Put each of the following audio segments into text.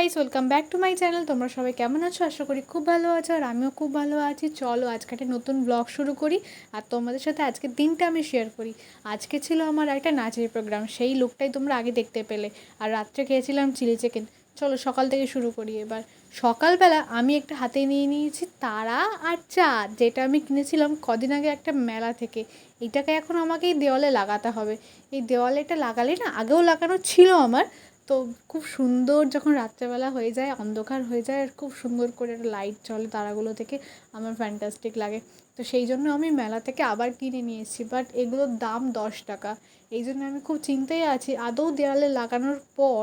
Guys welcome back to my channel তোমরা সবাই কেমন আছো? আশা করি খুব ভালো আছো আর আমিও খুব ভালো আছি। চলো আজকে একটা নতুন ব্লগ শুরু করি আর তোমাদের সাথে আজকের দিনটা আমি শেয়ার করি। আজকে ছিল আমার একটা নাচের প্রোগ্রাম সেই লুকটাই তোমরা আগে দেখতে পেলে। আর রাত্রে খেয়েছিলাম চিলি চিকেন চলো সকাল থেকে শুরু করি এবার। সকালবেলা আমি একটা হাতে নিয়ে নিয়েছি তারা আর চা, যেটা আমি কিনেছিলাম কদিন আগে একটা মেলা থেকে। এটাকে এখন আমাকে এই দেওয়ালে লাগাতে হবে। এই দেওয়ালে এটা লাগালে না আগেও লাগানো ছিল আমার তো খুব সুন্দর যখন রাত্রেবেলা হয়ে যায়, অন্ধকার হয়ে যায়, আর খুব সুন্দর করে একটা লাইট চলে তারাগুলো থেকে, আমার ফ্যান্টাস্টিক লাগে। তো সেই জন্য আমি মেলা থেকে আবার কিনে নিয়ে এসেছি বাট এগুলোর দাম দশ টাকা। এই জন্য আমি খুব চিন্তায় আছি, আদৌ দেওয়ালে লাগানোর পর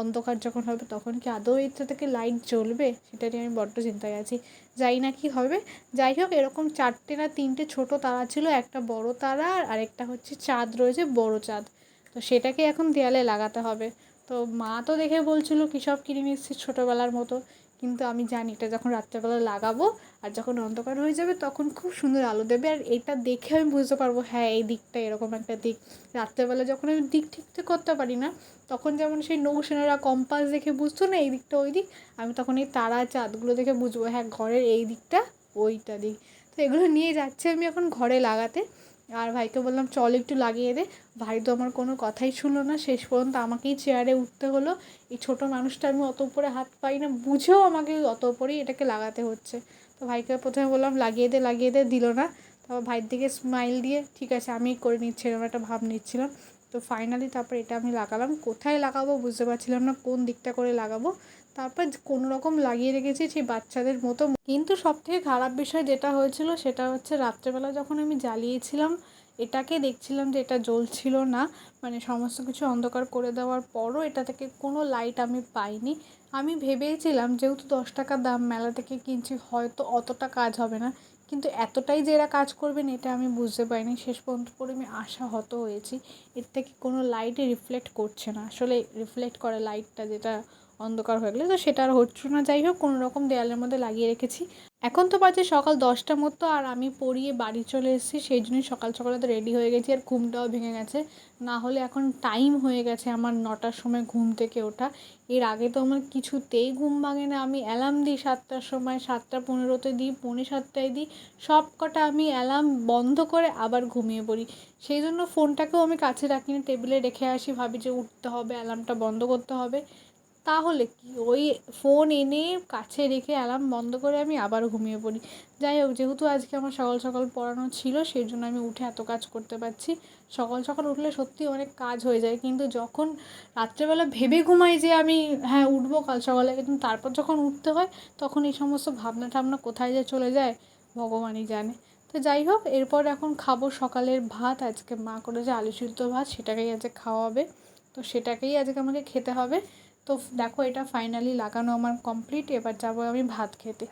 অন্ধকার যখন হবে, তখন কি আদৌ এটা থেকে লাইট জ্বলবে? সেটা নিয়ে আমি বড্ড চিন্তায় আছি। যাই না কি হবে। যাই হোক, এরকম চারটে না তিনটে ছোট তারা ছিল, একটা বড় তারা আর আরেকটা হচ্ছে চাঁদ রয়েছে, বড় চাঁদ। তো সেটাকে এখন দেয়ালে লাগাতে হবে। তো মা তো দেখে বলছিল, কী সব কিনে এসেছিস ছোটোবেলার মতো? কিন্তু আমি জানি এটা যখন রাত্রেবেলা লাগাবো আর যখন অন্ধকার হয়ে যাবে তখন খুব সুন্দর আলো দেবে। আর এটা দেখে আমি বুঝতে পারব হ্যাঁ এই দিকটা এরকম একটা দিক। রাত্রেবেলা যখন আমি দিক ঠিকতে করতে পারি না, তখন যেমন সেই নৌসেনারা কম্পাস দেখে বুঝতো না, এই দিকটা ওই দিক, আমি তখন এই তারা চাঁদগুলো দেখে বুঝব হ্যাঁ ঘরের এই দিকটা ওইটা দিক। তো এগুলো নিয়ে যাচ্ছি আমি এখন ঘরে লাগাতে। আর ভাইকে বললাম, চল একটু লাগিয়ে দে। ভাই তো আমার কোনো কথাই শুনলো না। শেষ পর্যন্ত আমাকেই চেয়ারে উঠতে হলো। এই ছোটো মানুষটা আমি অত উপরে হাত পাই না, বুঝেও আমাকে অত উপরেই এটাকে লাগাতে হচ্ছে। তো ভাইকে প্রথমে বললাম, লাগিয়ে দে লাগিয়ে দে, দিল না। তারপর ভাইয়ের দিকে স্মাইল দিয়ে, ঠিক আছে, আমি করে নিচ্ছি, এরকম একটা ভাব নিচ্ছিলাম। তো ফাইনালি তারপর এটা আমি লাগালাম। কোথায় লাগাবো বুঝতে পারছিলাম না, কোন দিকটা করে লাগাবো। তারপর কোনো রকম লাগিয়ে রেখেছি সেই বাচ্চাদের মতো। কিন্তু সব থেকে খারাপ বিষয় যেটা হয়েছিল সেটা হচ্ছে রাত্রেবেলা যখন আমি জ্বালিয়েছিলাম, এটাকে দেখছিলাম যে এটা জ্বলছিল না। মানে সমস্ত কিছু অন্ধকার করে দেওয়ার পরও এটা থেকে কোনো লাইট আমি পাইনি। আমি ভেবেছিলাম যেহেতু দশ টাকা দাম, মেলা থেকে কিনছি, হয়তো অতটা কাজ হবে না। কিন্তু এতটাই যে এরা কাজ করবেন, এটা আমি বুঝতে পারিনি। শেষ পর্যন্ত পরে আমি আশাহত হয়েছি। এর থেকে কোনো লাইটে রিফ্লেক্ট করছে না। আসলে রিফ্লেক্ট করে লাইটটা যেটা অন্ধকার হয়ে গেলে। তো সেটা আর হচ্ছে না। যাই হোক, কোনো রকম দেয়ালের মধ্যে লাগিয়ে রেখেছি। এখন তো বাজে সকাল দশটার মতো আর আমি পড়িয়ে বাড়ি চলে এসেছি। সেই জন্যই সকাল সকালে তো রেডি হয়ে গেছি আর ঘুমটাও ভেঙে গেছে। না হলে এখন টাইম হয়ে গেছে আমার নটার সময় ঘুম থেকে ওঠা। এর আগে তো আমার কিছুতেই ঘুম ভাঙে না। আমি অ্যালার্ম দিই সাতটার সময়, সাতটা পনেরোতে দিই, পৌনে সাতটায় দিই। সব কটা আমি অ্যালার্ম বন্ধ করে আবার ঘুমিয়ে পড়ি। সেই জন্য ফোনটাকেও আমি কাছে রাখি না টেবিলে রেখে আসি। ভাবি যে উঠতে হবে অ্যালার্মটা বন্ধ করতে হবে। তাহলে কি? ওই ফোন এনে কাছে রেখে অ্যালার্ম বন্ধ করে আমি আবার ঘুমিয়ে পড়ি। যাই হোক, যেহেতু আজকে আমার সকাল সকাল পড়ানো ছিল, সেই জন্য আমি উঠে এত কাজ করতে পারছি। সকাল সকাল উঠলে সত্যি অনেক কাজ হয়ে যায়, কিন্তু যখন রাত্রেবেলা ভেবে ঘুমাই যে আমি হ্যাঁ উঠবো কাল সকালে, কিন্তু তারপর যখন উঠতে হয়, তখন এই সমস্ত ভাবনা টাবনা কোথায় যে চলে যায়, ভগবানই জানে। তো যাই হোক, এরপর এখন খাব সকালের ভাত, আজকে মা করেছে আলু সিদ্ধ ভাত, সেটাকেই আজকে খাওয়াবে। তো সেটাকেই আজকে আমাকে খেতে হবে। তো দেখো এটা ফাইনালি লাগানো আমার কমপ্লিট এবার যাব আমি ভাত খেতে।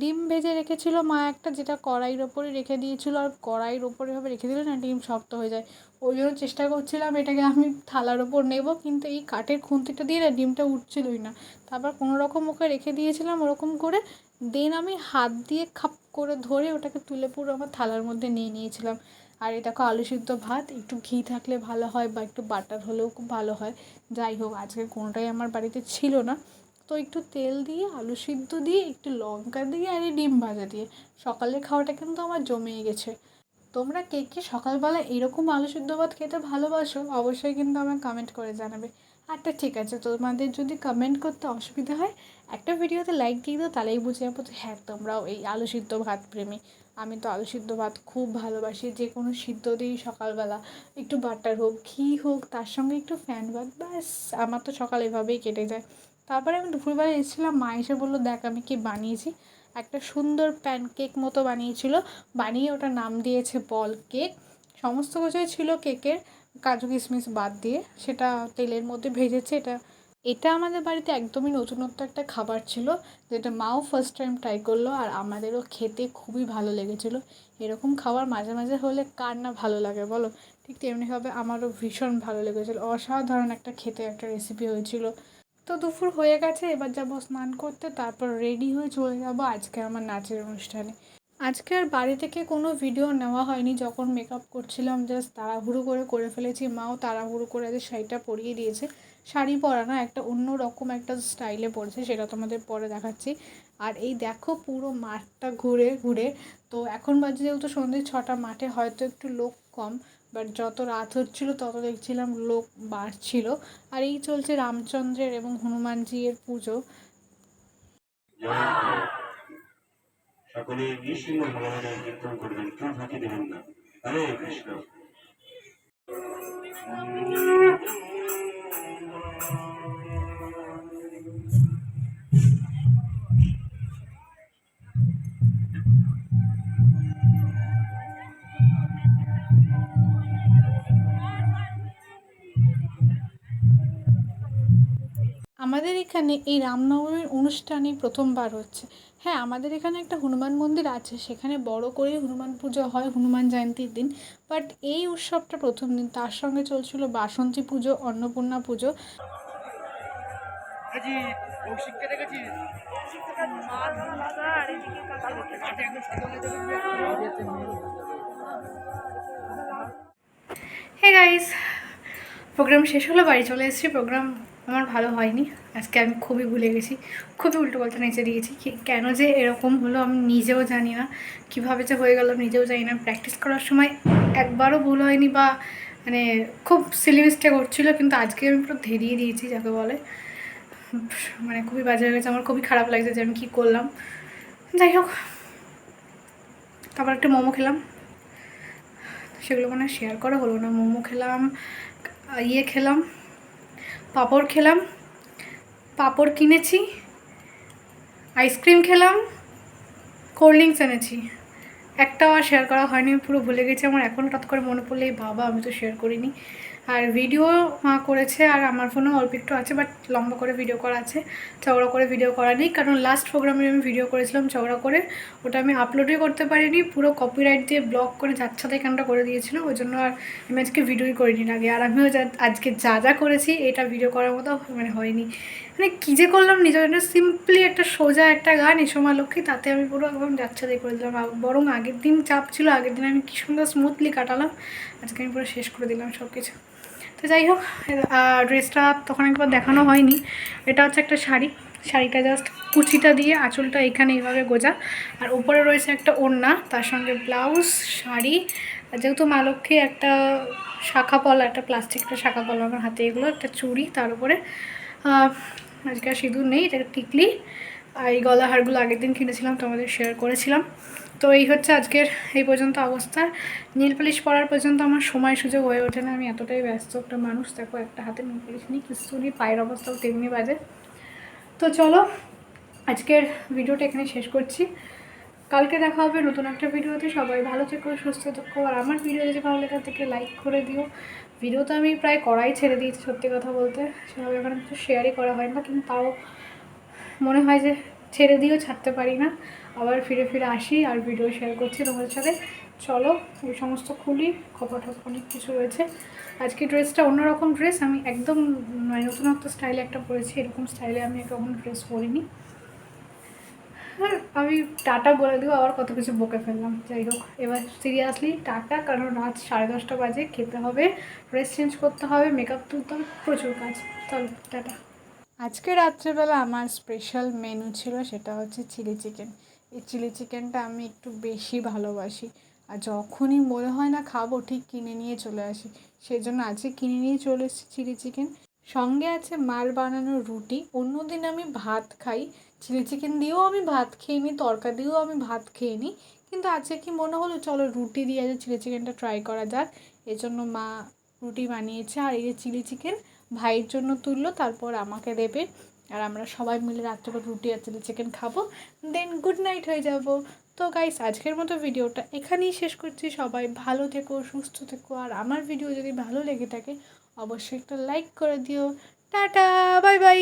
ডিম ভেজে রেখেছিল মা একটা, যেটা কড়াইয়ের ওপরে রেখে দিয়েছিলো, আর কড়াইয়ের ওপরে ভাবে রেখে দিলে না ডিম শক্ত হয়ে যায়। ওই জন্য চেষ্টা করছিলাম এটাকে আমি থালার ওপর নেব, কিন্তু এই কাঠের খুন্তিটা দিয়ে না ডিমটা উঠছিলই না। তারপর কোনো রকম ওকে রেখে দিয়েছিলাম ওরকম করে দেন আমি হাত দিয়ে খাপ করে ধরে ওটাকে তুলে পুরো আমার থালার মধ্যে নিয়ে নিয়েছিলাম। আর এই দেখো আলু সিদ্ধ ভাত, একটু ঘি থাকলে ভালো হয় বা একটু বাটার হলেও খুব ভালো হয়। যাই হোক, আজকে কোনোটাই আমার বাড়িতে ছিল না। তো একটু তেল দিয়ে, আলু সিদ্ধ দিয়ে, একটু লঙ্কা দিয়ে আর এই ডিম ভাজা দিয়ে। সকালের খাওয়াটা কিন্তু আমার জমেই গেছে। তোমরা কে কে সকালবেলা এরকম আলু সিদ্ধ ভাত খেতে ভালোবাসো, অবশ্যই কিন্তু আমার কমেন্ট করে জানাবে। আচ্ছা ঠিক আছে, তোমাদের যদি কমেন্ট করতে অসুবিধা হয়, একটা ভিডিওতে লাইক দিয়ে দাও, তাহলেই বুঝে যাব হ্যাঁ তোমরাও এই আলু সিদ্ধ ভাত প্রেমী। আমি তো আলু সিদ্ধ ভাত খুব ভালোবাসি, যে কোনো সিদ্ধ দিই সকালবেলা। একটু বাটার হোক, ঘি হোক, তার সঙ্গে একটু ফ্যান ভাত, ব্যাস, আমার তো সকাল এভাবেই কেটে যায়। তারপরে আমি দুপুরবেলা এসেছিলাম, মা এসে বলল, দেখ, আমি কি বানিয়েছি? একটা সুন্দর প্যানকেক মতো বানিয়েছিল, বানিয়ে ওটা নাম দিয়েছে বল কেক। সমস্ত কিছুই ছিল কেকের, কাজু কিশমিশ বাদ দিয়ে, সেটা তেলের মধ্যে ভেজেছে, এটা এটা আমাদের বাড়িতে একদমই নতুনত্ব একটা খাবার ছিল, যেটা মাও ফার্স্ট টাইম ট্রাই করল আর আমাদেরও খেতে খুবই ভালো লেগেছিলো। এরকম খাবার মাঝে মাঝে হলে কার না ভালো লাগে বলো? ঠিক তেমনিভাবে আমারও ভীষণ ভালো লেগেছিলো। অসাধারণ একটা খেতে একটা রেসিপি হয়েছিল। তো দুপুর হয়ে গেছে, এবার যাব স্নান করতে, তারপর রেডি হয়ে চলে যাব আজকে আমার নাচের অনুষ্ঠানে। আজকে আর বাড়ি থেকে কোনো ভিডিও নেওয়া হয়নি, যখন মেকআপ করছিলাম জাস্ট তাড়াহুড়ো করে করে ফেলেছি। মাও তাড়াহুড়ো করে আজ শাড়িটা পরিয়ে দিয়েছে শাড়ি পরা না, একটা অন্য রকম একটা স্টাইলে পরেছে, সেটা তোমাদের পরে দেখাচ্ছি। আর এই দেখো পুরো মাঠটা ঘুরে ঘুরে, তো এখন বাজে যেহেতু সন্ধ্যে ছটা, মাঠে হয়তো একটু লোক কম বাট যত রাত হচ্ছিল তত দেখছিলাম লোক বাড়ছিল। আর এই চলছে রামচন্দ্রের এবং হনুমানজির পুজো। সকলে ভগবানের কীর্তন করবেন, কেউ ফাঁকি দেবেন না। কৃষ্ণ। আমাদের এখানে এই রামনবমীর অনুষ্ঠানই প্রথমবার হচ্ছে। হ্যাঁ আমাদের এখানে একটা হনুমান মন্দির আছে সেখানে বড় করেই হনুমান পুজো হয় হনুমান জয়ন্তীর দিন। বাট এই উৎসবটা প্রথম দিন তার সঙ্গে চলছিল বাসন্তী পুজো অন্নপূর্ণা পুজো। হে গাইস প্রোগ্রাম শেষ হলো বাড়ি চলে এসেছি প্রোগ্রাম আমার ভালো হয়নি। আজকে আমি খুবই ভুলে গেছি। খুবই উল্টো পাল্টা নেচে দিয়েছি কেন যে এরকম হলো আমি নিজেও জানি না। কীভাবে যে হয়ে গেল নিজেও জানি না। প্র্যাকটিস করার সময় একবারও ভুল হয়নি বা মানে খুব সিলি মিস্টেক হচ্ছিল কিন্তু আজকে আমি পুরো ধেরিয়ে দিয়েছি যাকে বলে। মানে খুবই বাজে হয়ে গেছে। আমার খুবই খারাপ লাগছে যে আমি কী করলাম। যাই হোক, তারপর একটা মোমো খেলাম। সেগুলো মানে শেয়ার করা হলো না। মোমো খেলাম ইয়ে খেলাম। পাঁপড় খেলাম, পাঁপড় কিনেছি, আইসক্রিম খেলাম, কোল্ড ড্রিঙ্কস এনেছি। একটাও আর শেয়ার করা হয়নি, পুরো ভুলে গেছি, আমার এখন হঠাৎ করে মনে পড়লে বাবা, আমি তো শেয়ার করিনি। আর ভিডিও করেছে আর আমার ফোনেও অল্প একটু আছে বাট লম্বা করে ভিডিও করা আছে। চওড়া করে ভিডিও করা নেই, কারণ লাস্ট প্রোগ্রামে আমি ভিডিও করেছিলাম চওড়া করে। ওটা আমি আপলোডই করতে পারিনি, পুরো কপিরাইট দিয়ে ব্লক করে যাচ্ছাতে এখানটা করে দিয়েছিল, ওই জন্য আর আমি আজকে ভিডিওই করিনি আগে। আর আমিও আজকে যা যা করেছি, এটা ভিডিও করার মতো মানে হয়নি। মানে কী যে করলাম, নিজের জন্য সিম্পলি একটা সোজা একটা গান এই সময় লক্ষ্মী, তাতে আমি পুরো একদম যাচ্ছাতে করে দিলাম। বরং আগের দিন চাপ ছিল, আগের দিন আমি কী সুন্দর স্মুথলি কাটালাম, আজকে আমি পুরো শেষ করে দিলাম সব কিছু তো যাই হোক ড্রেসটা তখন একবার দেখানো হয়নি। এটা হচ্ছে একটা শাড়ি। শাড়িটা জাস্ট কুচিটা দিয়ে আঁচলটা এখানে এইভাবে গোজা। আর উপরে রয়েছে একটা ওড়না, তার সঙ্গে ব্লাউজ শাড়ি। আর যেহেতু মা একটা শাখা পলা, একটা প্লাস্টিকটা শাখা পলা আমার হাতে, এগুলো, একটা চুড়ি, তার উপরে আজকে সিঁদুর নেই, এটা টিকলি। এই গলা হারগুলো আগের দিন কিনেছিলাম, তোমাদের শেয়ার করেছিলাম। তো এই হচ্ছে আজকের, এই পর্যন্ত অবস্থা। নীল পালিশ পরার পর্যন্ত আমার সময় সুযোগ হয়ে ওঠে না, আমি এতটাই ব্যস্ত একটা মানুষ। দেখো, একটা হাতে নীল পালিশ নিই, কিছু নিই, পায়ের অবস্থাও তেমনি বাজে। তো চলো, আজকের ভিডিওটা এখানে শেষ করছি। কালকে দেখা হবে নতুন একটা ভিডিওতে সবাই ভালো থেকো, সুস্থ থেকো। আর আমার ভিডিও যদি ভালো লেখা থেকে লাইক করে দিও। ভিডিও তো আমি প্রায় করাই ছেড়ে দিয়েছি, সত্যি কথা বলতে। সেভাবে এখন শেয়ারই করা হয় না, কিন্তু তাও মনে হয় যে ছেড়ে দিয়েও ছাড়তে পারি না। আবার ফিরে ফিরে আসি আর ভিডিও শেয়ার করছি তোমাদের সাথে। চলো, এই সমস্ত খুলি টপ অনেক কিছু রয়েছে। আজকে ড্রেসটা অন্যরকম ড্রেস আমি একদম মানে নতুনত্ব স্টাইলে একটা পরেছি, এরকম স্টাইলে আমি কখনো ড্রেস পরিনি। আর আমি টাটা বলে দেবো আবার কত কিছু বকে ফেললাম। যাই হোক, এবার সিরিয়াসলি টাটা, কারণ রাত সাড়ে দশটা বাজে, খেতে হবে ড্রেস চেঞ্জ করতে হবে মেকআপ তুলতে হবে, প্রচুর কাজ। চলো, টাটা। আজকে রাত্রেবেলা আমার স্পেশাল মেনু ছিল, সেটা হচ্ছে চিলি চিকেন এই চিলি চিকেনটা আমি একটু বেশি ভালোবাসি। আর যখনই মনে হয় না খাব, ঠিক কিনে নিয়ে চলে আসি। সেই জন্য আজকে কিনে নিয়ে চলে এসেছি চিলি চিকেন সঙ্গে আছে মার বানানো রুটি। অন্যদিন আমি ভাত খাই। চিলি চিকেন দিয়েও আমি ভাত খেয়ে নিই তরকা দিয়েও আমি ভাত খেয়ে নিই কিন্তু আজকে কি মনে হলো, চলো রুটি দিয়ে আজ চিলি চিকেনটা ট্রাই করা যাক। এজন্য মা রুটি বানিয়েছে। আর এই যে চিলি চিকেন ভাইয়ের জন্য তুললো, তারপর আমাকে দেবে। আর আমরা সবাই মিলে রাত্রেবেলা রুটি আর চিলি চিকেন খাব। দেন গুড নাইট হয়ে যাব। তো গাইস আজকের মতো ভিডিওটা এখানেই শেষ করছি। সবাই ভালো থেকো, সুস্থ থেকো। আর আমার ভিডিও যদি ভালো লেগে থাকে, অবশ্যই একটা লাইক করে দিও। Tata bye bye